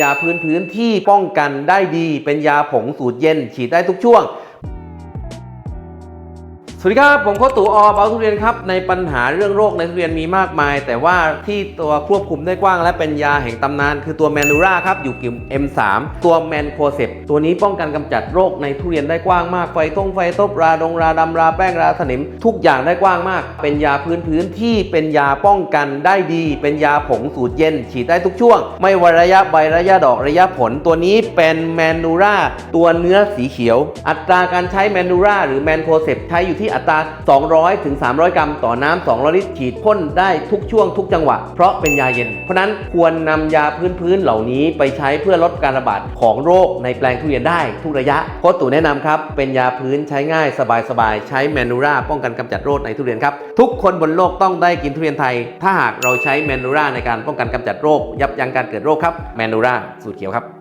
ยาพื้นพื้นที่ป้องกันได้ดีเป็นยาผงสูตรเย็น ฉีดได้ทุกช่วง สวัสดีครับ ผมโคตู่อเบาทุเรียนครับ ในปัญหาเรื่องโรคในทุเรียนมีมากมาย แต่ว่าที่ตัวควบคุมได้กว้างและเป็นยาแห่งตำนาน คือตัวแมนูราครับ อยู่กลุ่ม M3 ตัวแมนโคเซปตัวนี้ป้องกันกำจัดโรคในทุเรียนได้กว้างมากไฟต้งไฟตบราดงราดำราแป้งราสนิม ทุกอย่างได้กว้างมาก เป็นยาพื้นพื้นที่เป็นยาป้องกันได้ดี เป็นยาผงสูตรเย็น ฉีดได้ทุกช่วง ไม่ว่าระยะใบระยะดอกระยะผล ตัวนี้เป็นแมนูราตัวเนื้อสีเขียว อัตราการใช้แมนูราหรือแมนโคเซปใช้อยู่ที่อัตรา 200ถึง300 กรัม ต่อน้ำ200ลิตรฉีดพ่นได้ทุกช่วงทุกจังหวะ เพราะเป็นยาเย็น เพราะฉะนั้นควรนำยาพื้นพื้นๆเหล่านี้ไปใช้เพื่อลดการระบาดของโรคในแปลงทุเรียนได้ทุกระยะโค้ชตู่แนะนำครับ เป็นยาพื้นใช้ง่ายสบายๆใช้แมนูราป้องกันกำจัดโรคในทุเรียนครับทุกคนบนโลกต้องได้กินทุเรียนไทย ถ้าหากเราใช้แมนูราในการป้องกันกำจัดโรค ยับยั้งการเกิดโรคครับแมนูราสูตรเขียวครับ